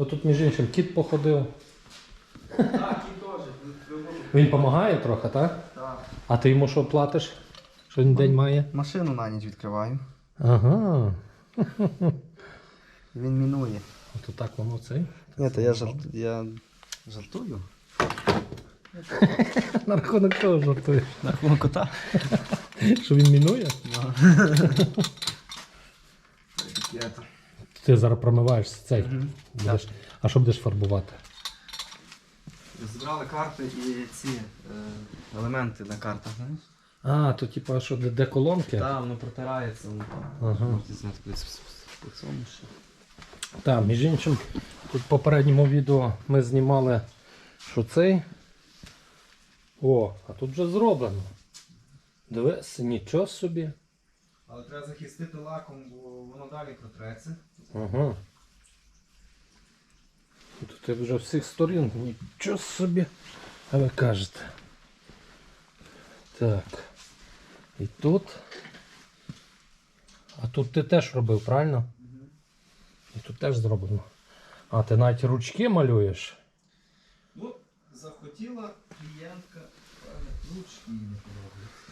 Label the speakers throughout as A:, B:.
A: Отут, між іншим, кіт походив.
B: Так, і теж.
A: Він допомагає трохи, так?
B: Так.
A: А ти йому що платиш? Що він день має?
B: Машину на ніч відкриваю.
A: Ага.
B: Він мінує.
A: Ото так воно цей.
B: Ні, то я, жарт... я жартую.
A: На рахунок того жартуєш.
B: На рахунок кота.
A: Що він мінує? Ти зараз промиваєш цей. Будеш. А що будеш фарбувати?
B: Збирали карти і ці е, елементи на картах, знаєш?
A: А, то типа, що де, де колонки?
B: Так, воно протирається. Воно.
A: Ага.
B: Можете зняти колись по цьому ще.
A: Так, між іншим, тут в попередньому відео ми знімали, що цей. О, а тут вже зроблено. Дивись, нічого собі.
B: Але треба захистити лаком, бо воно далі протреться.
A: Ага. Тут я вже всіх сторін, нічого собі. А ви кажете. Так. І тут. А тут ти теж робив, правильно? І тут теж зроблено. А, ти навіть ручки малюєш.
B: Ну, захотіла клієнтка, ручки не подобаються.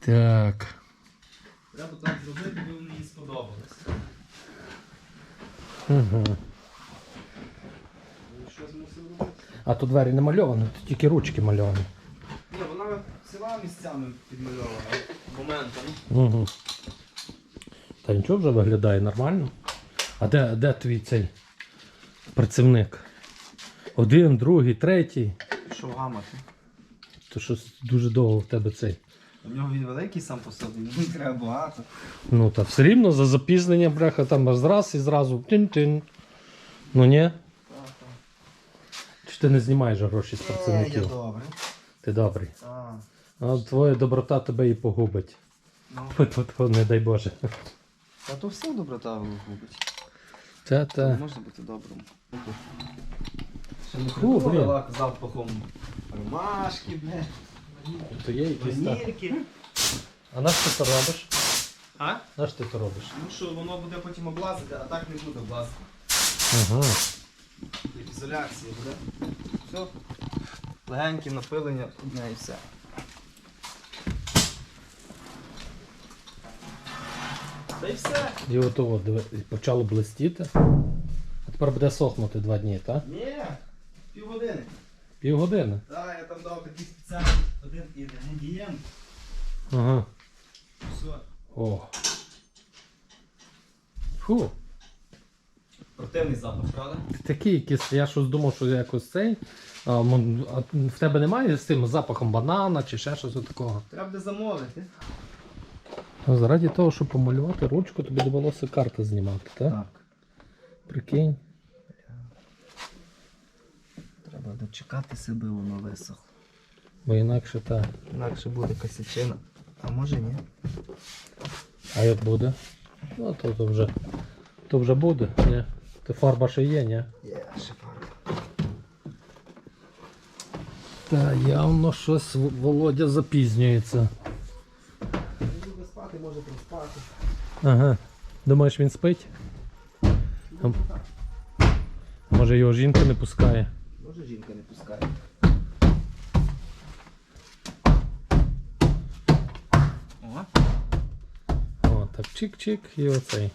A: Так.
B: Треба так зробити, бо мені сподобалось.
A: Угу. А тут двері не мальовані, тут тільки ручки мальовані.
B: Ні, вона всіма місцями підмальована. Моментами.
A: Угу. Та нічого вже виглядає нормально. А де, де твій цей працівник? Один, другий, третій.
B: Що гамати?
A: То щось дуже довго в тебе цей.
B: У нього він великий сам по собі, мені треба багато.
A: Ну та все рівно за запізнення бреха там аж раз і зразу тин-тин. Ну ні?
B: Так, так.
A: Чи ти не знімаєш гроші з
B: Е, я
A: працівників?
B: добре.
A: Ти добрий.
B: Так.
A: А твоя доброта тебе і погубить.
B: Ну,
A: Тьфу-тьфу-тьфу, не дай Боже.
B: а то все доброта губить.
A: Та
B: Не
A: та.
B: можна бути добрим. Ще не
A: Фу,
B: придумали
A: блін.
B: лак з запахом ромашки, бля,
A: То є якісь так.
B: ванільки.
A: А на що ти то робиш?
B: А?
A: На що ти то робиш?
B: Ну що, воно буде потім облазити, а так не буде облазити.
A: Ага.
B: Як ізоляція буде. Все. Легеньке напилення одне і все. Та й все.
A: І от диви, почало блистіти. А тепер буде сохнути два дні, так?
B: Ні, півгодини.
A: Півгодини.
B: Так, я там дав такий спеціальний один інгредієнт.
A: Ага.
B: Все.
A: О. Фу.
B: Противний запах, правда?
A: Такий якийсь, я щось думав, що якось цей. А, мон- а в тебе немає з цим запахом банана чи ще щось такого.
B: Треба буде замовити.
A: Заради того, щоб помалювати ручку, тобі довелося карти знімати, так?
B: Так.
A: Прикинь.
B: Треба дочекати себе, воно висохло.
A: Бо інакше так.
B: Інакше буде косячина. А може ні?
A: А як буде? Ну, то, то вже. То вже буде, ні? То фарба ще є, ні?
B: Є, ще фарба.
A: Та явно щось Володя запізнюється.
B: Він буде спати, може проспати.
A: Ага. Думаєш, він спить? А Може його жінка не пускає?
B: О,
A: О, так чик-чик і оцей.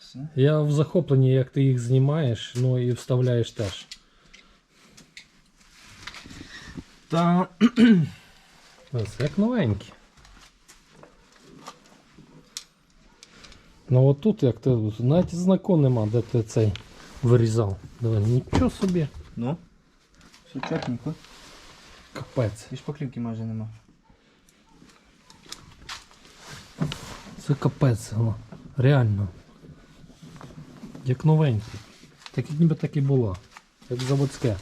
B: все.
A: Я в захопленні, як ти їх знімаєш, ну і вставляєш теж.
B: Та
A: Ось, як новенькі. Ну от тут як ти навіть знаку нема, де ти цей вирізав. Давай, нічого собі.
B: Ну. Все чотненько.
A: Капець.
B: І шпаклівки майже нема.
A: Це капець, воно. Реально. Як новенький. Так як ніби так і було. Як заводське.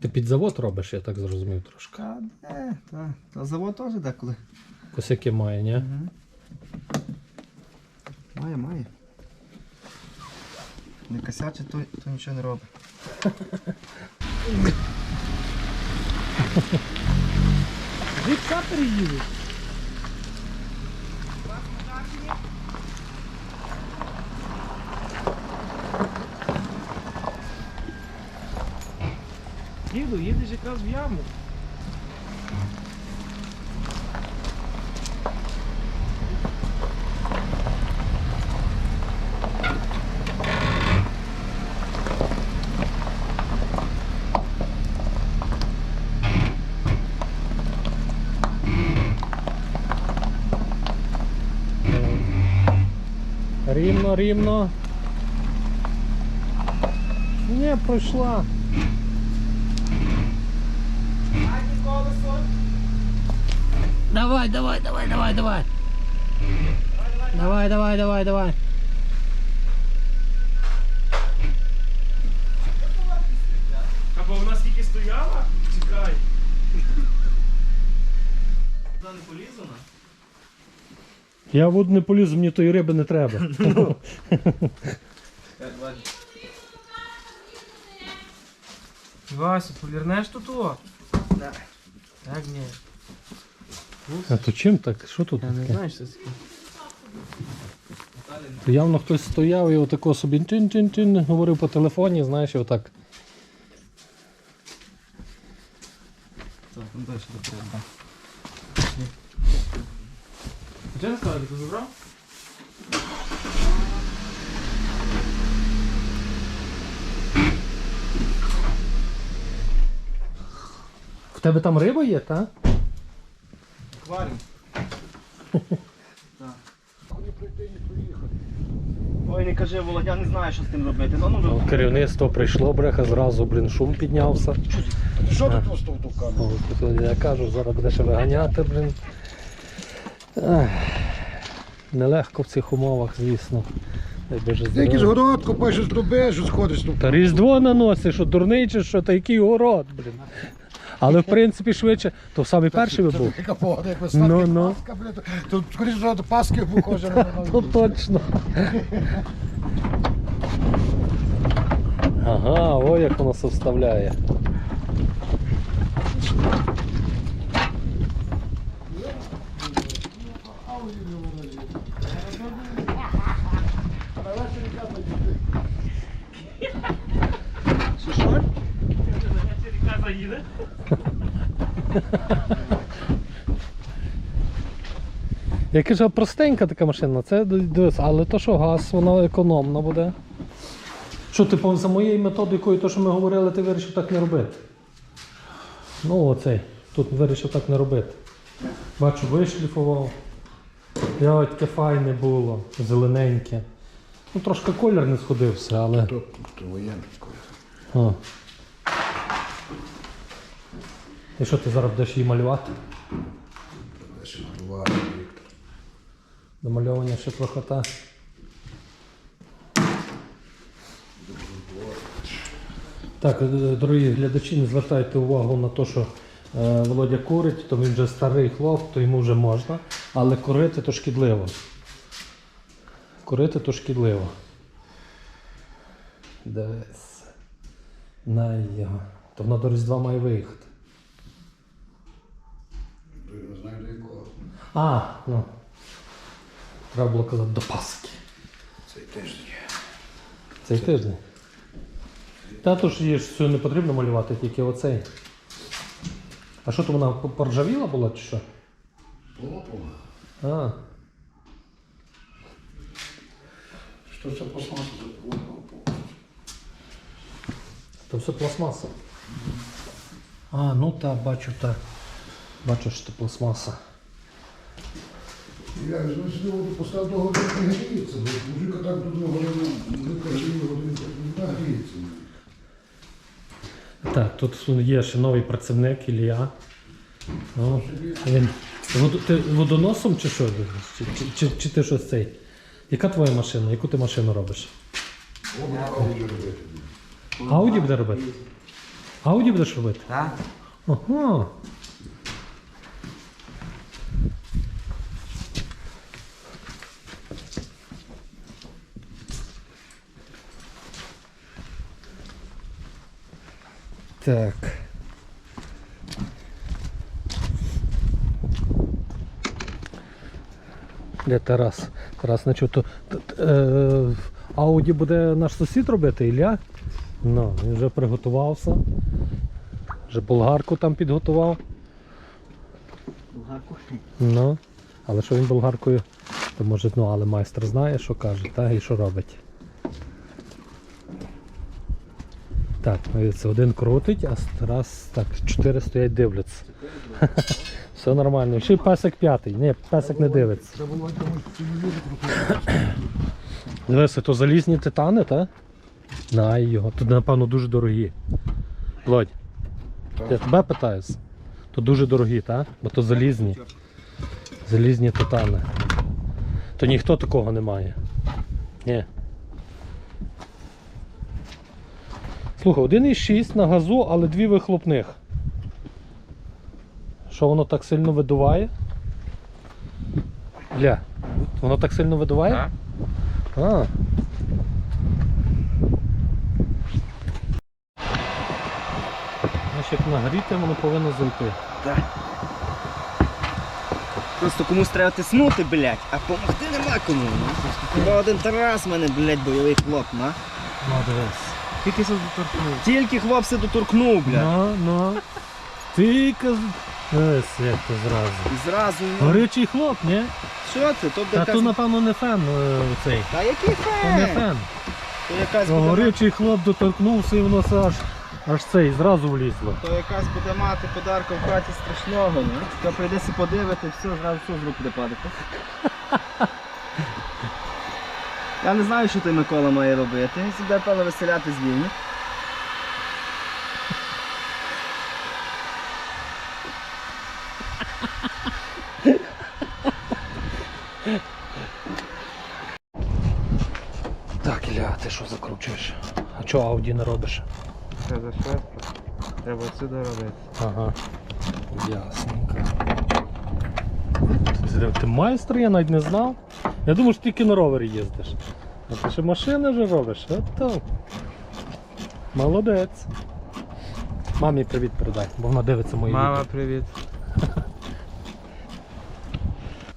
A: Ти під завод робиш, я так зрозумів трошки.
B: Та де, та. Та завод теж деколи.
A: Косяки має, ні?
B: Угу. Має, має не косячить, то, то нічого не робить.
A: Вікса переїдуть.
C: Їду, їдеш якраз в яму.
A: Рівно, рівно. Не, пройшла. Давай, давай, давай, давай, давай. Давай, давай, давай, давай. Я в воду не полізу, мені тої риби не треба.
B: Бачиш.
C: Вася, полірнеш тут о? Так, ні.
A: А то чим так? Що тут?
C: Я не
A: таке?
C: знаю, що це таке.
A: То явно хтось стояв і отако собі тин-тин-тин говорив по телефоні, знаєш, і отак.
B: Так, ну далі до
C: Ти не сказав, ти забрав?
A: В тебе там риба є, та?
B: Акваріум. Так. Ой, не кажи, Володь, я не знаю, що з тим робити. Ну, ну,
A: От Керівництво прийшло, бреха, зразу, блін, шум піднявся.
D: Що
A: А.
D: тут постав ту камеру?
A: О, тут Я кажу, зараз будеш виганяти, блін. Нелегко в цих умовах, звісно.
D: Якийсь
A: здоров'я.
D: город копаєш з що сходиш.
A: Та різдво наносиш, що дурний чи що, та який город, блін. Але в принципі швидше, то самий перший би був.
D: Така погода, як
A: Ну, ну.
D: Пасха, блядь, то- скоріше до Пасхи похоже на
A: То точно. Ага, о як воно все вставляє.
C: Ріка заїде.
A: Я кажу, простенька така машина, це дивись, але то що газ, вона економна буде. Що, типу, за моєю методикою, то, що ми говорили, ти вирішив так не робити. Ну, оцей. Тут вирішив так не робити. Бачу, вишліфував. Я таке файне було, зелененьке. Ну, трошки колір не сходився, але.
D: То, то воєнний.
A: А. І що ти зараз будеш її малювати?
D: Будеш малювати, Віктор.
A: Домальовування ще трохи та. Так, е, дорогі глядачі, не звертайте увагу на те, що е, Володя курить, то він вже старий хлоп, то йому вже можна. Але курити то шкідливо. Курити то шкідливо. Дивись. На його. То воно до Різдва має виїхати.
D: Не знаю до якого.
A: А, ну. Треба було казати до Пасхи.
D: Цей тиждень.
A: Цей тиждень. Та то ж її ж все не потрібно малювати, тільки оцей. А що то вона поржавіла була чи що?
D: Полопало.
A: А,
D: Що це пластмаса?
A: то все пластмаса. А, ну так, бачу, так. Бачу, що це пластмаса.
D: Я ну, сюди воду поставив до години не гріється, бо мужика так тут на годину, мужика гріє годину, не гріється.
A: Так, тут є ще новий працівник Ілля. Ну, він вод- ти водоносом чи що? Чи, чи, чи, чи ти щось цей? Яка твоя машина? Яку ти машину робиш?
D: О, ауді робити.
A: Ауді буде робити? Ауді будеш робити?
B: Так.
A: Ага. Так. Де Тарас? Тарас не чув. То, е, Ауді буде наш сусід робити, Ілля? Ну, він вже приготувався. Вже болгарку там підготував.
B: Болгарку.
A: Ну, але що він болгаркою, то може, ну, але майстер знає, що каже, та і що робить. Так, це один крутить, а раз, так, чотири стоять дивляться. Все нормально. Ще й песик п'ятий. Ні, песик не дивиться. Дивися, то залізні титани, так? Най його. Тут, напевно, дуже дорогі. Володь, я тебе питаюсь. То дуже дорогі, так? Бо то залізні. Залізні титани. То ніхто такого не має. Ні. Слухай, 1,6 на газу, але дві вихлопних. Що воно так сильно видуває? Ля, воно так сильно видуває?
C: Так.
A: А. Значить, як нагріти, воно повинно зайти.
B: Просто комусь треба тиснути, блядь, а помогти нема кому. ну. Хіба один Тарас в мене, блядь, бойовий хлоп, на.
A: Ну, дивись.
C: Тільки се доторкнув.
B: Тільки хлопці доторкнув, блядь.
A: Ну, ну. Ти каз... Дивись, як то зразу.
B: І зразу, ну,
A: Горячий хлоп, ні?
B: що це? То
A: Та
B: якась...
A: то, напевно, не фен е, цей.
B: Та який
A: То не
B: фен?
A: фен.
B: То якась
A: То
B: буде мати,
A: горячий хлоп доторкнувся і воно аж, аж цей, зразу влізло.
B: то якась буде мати подарка в хаті страшного, ну. Та прийдеться подивити, все, зразу все з рук буде падати. Я не знаю, що той Микола має робити. Сюди, певно, веселяти з.
A: Так, Ілля, ти що закручуєш? А чого Ауді не робиш?
C: Це за швидко. Треба сюди робити.
A: Ага. Ясненько. Ти, ти, ти майстер, я навіть не знав. Я думав, що тільки на ровері їздиш. А ти ще машини вже робиш, а то. Молодець. Мамі привіт передай, бо вона дивиться мої
C: Мама,
A: відео.
C: привіт.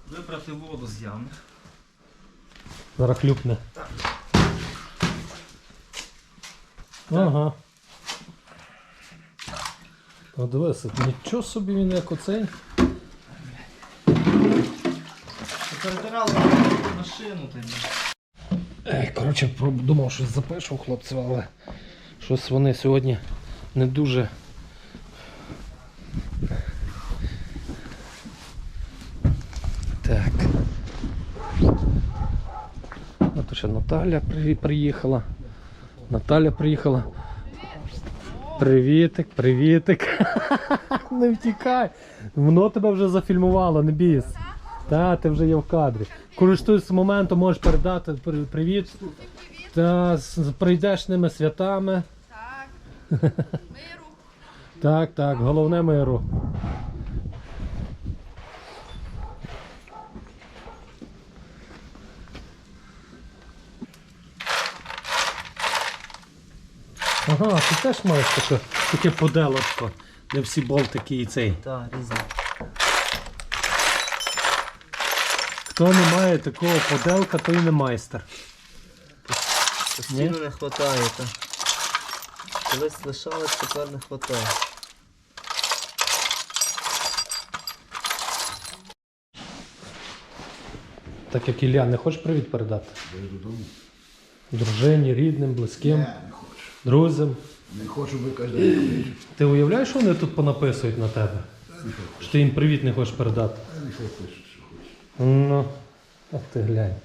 B: Вибрати воду з ями.
A: Зараз хлюпне. Ага. О, дивися, нічого собі він як оцей.
B: Перетирали машину тоді.
A: Ей, коротше, думав, щось запишу хлопців, але щось вони сьогодні не дуже. Так. А ще Наталя при- приїхала. Наталя приїхала. Привітик, привітик. Не втікай. Воно тебе вже зафільмувало, не бійся. Та, ти вже є в кадрі. Користуйся моментом, можеш передати привіт. Та з прийдешними святами.
E: Так. Миру.
A: Так, так, головне миру. Ага, ти теж маєш таке, таке поделочко, де всі болтики і цей.
B: Так, різні.
A: Хто не має такого поделка, той не майстер.
B: Постійно не вистачає, та. Колись лишалось, тепер не вистачає.
A: Так як Ілля, не хочеш привіт передати?
D: Я додому.
A: Дружині, рідним, близьким,
D: Не, не хочу.
A: друзям.
D: Не хочу, день
A: Ти уявляєш, що вони тут понаписують на тебе? Що ти їм привіт не хочеш передати?
D: Що хочуть.
A: Ну, а ти глянь.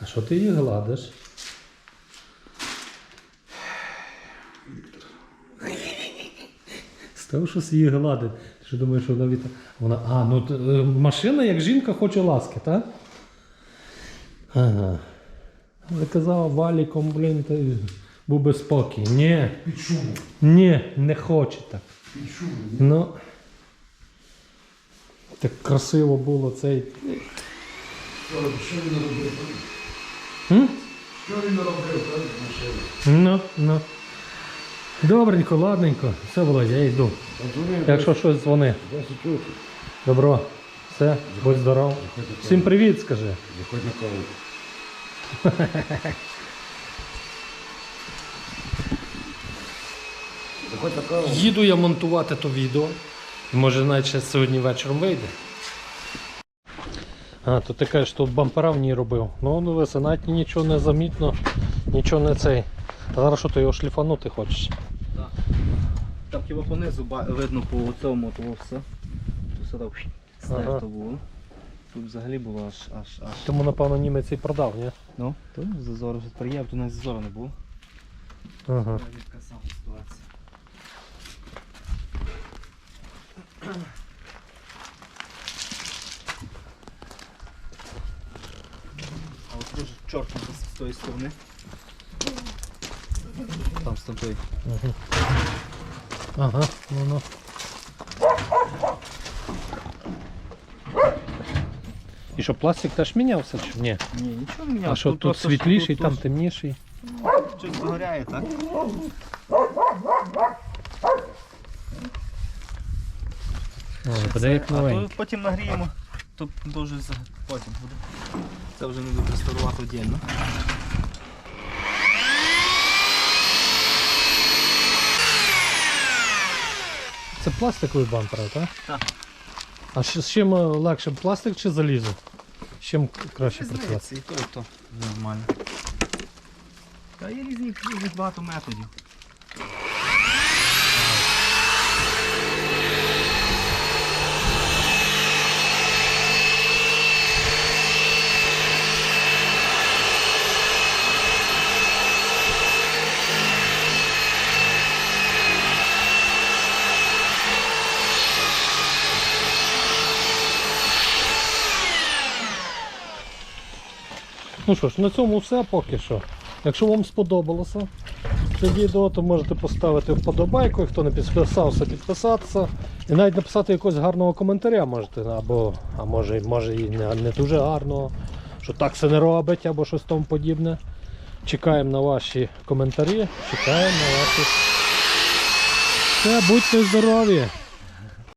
A: А що ти її гладиш? Став щось її гладить. Ти що думаєш, що вона від... Вона. А, ну е, машина як жінка хоче ласки, так? Ага. Але казав валіком, блін, та був би спокій. Ні, ні, не хоче так. Ну. Так красиво було цей.
D: Що, він наробив?
A: М?
D: Що він? Машина.
A: Ну, ну. Добренько, ладненько. Все, Володя, я йду. Якщо щось дзвони. Добро. Все, будь здоров. Всім привіт, скажи.
D: Заходь на каву.
B: хоч такого.
A: Їду я монтувати то відео. Може навіть ще сьогодні вечором вийде. А, то ти кажеш, що бампера в ній робив. Ну, ну ви навіть нічого не замітно, нічого не цей. А зараз що ти його шліфанути хочеш?
B: Там хіба понизу видно по цьому того все. Тут все так стерто
A: Ага.
B: було. Тут взагалі було аж аж аж.
A: Тому, напевно, німець і продав, ні?
B: Ну, то зазору вже а тут навіть зазору не було.
A: Ага.
B: Така сама ситуація. А от дуже чорт з тої сторони. Там з тої.
A: Ага, ну ну. І що пластик теж мінявся чи ні?
B: Ні, нічого не міняв.
A: А що тут світліший, там темніший?
B: Щось загоряє, так?
A: О,
B: а то потім нагріємо, то дуже потім буде. Це вже не буде реставрувати віддільно.
A: Це пластиковий бампер, так?
B: Так.
A: А з чим е, легше пластик чи залізо? З чим краще працювати?
B: І то, і то нормально. Та є різні, багато методів.
A: Ну що ж, на цьому все поки що. Якщо вам сподобалося це відео, то можете поставити вподобайку, хто не підписався, підписатися. І навіть написати якогось гарного коментаря можете, або, а може, може і не, не дуже гарного, що так це не робить, або щось тому подібне. Чекаємо на ваші коментарі, чекаємо на ваші. Все, будьте здорові!